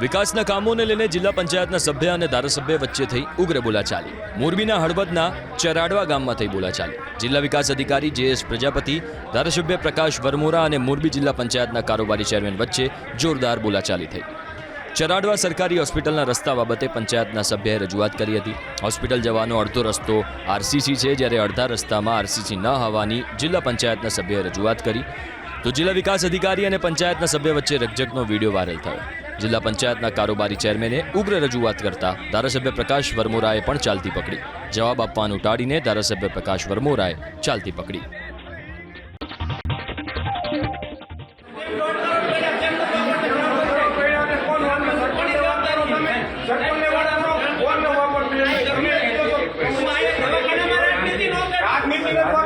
વિકાસના કામોને લઈને જિલ્લા પંચાયતના સભ્ય અને ધારાસભ્ય વચ્ચે થઈ ઉગ્ર બોલાચાલી. મોરબીના હળવદના ચરાડવા ગામમાં થઈ બોલાચાલી. જિલ્લા વિકાસ અધિકારી જે એસ પ્રજાપતિ, ધારાસભ્ય પ્રકાશ વરમોરા અને મોરબી જિલ્લા પંચાયતના કારોબારી ચેરમેન વચ્ચે જોરદાર બોલાચાલી થઈ. ચરાડવા સરકારી હોસ્પિટલના રસ્તા બાબતે પંચાયતના સભ્યએ રજૂઆત કરી હતી. હોસ્પિટલ જવાનો અડધો રસ્તો આરસીસી છે, જ્યારે અડધા રસ્તામાં આરસીસી ન હોવાની જિલ્લા પંચાયતના સભ્યએ રજૂઆત કરી. તો જિલ્લા વિકાસ અધિકારી અને પંચાયતના સભ્ય વચ્ચે રકજકનો વીડિયો વાયરલ થયો. જિલ્લા પંચાયતના કારોબારી ચેરમેને ઉગ્ર રજૂઆત કરતા ધારાસભ્ય પ્રકાશ વર્મોરાએ પણ ચાલતી પકડી. જવાબ આપવાનું ટાળીને ધારાસભ્ય પ્રકાશ વર્મોરાએ ચાલતી પકડી. આદમી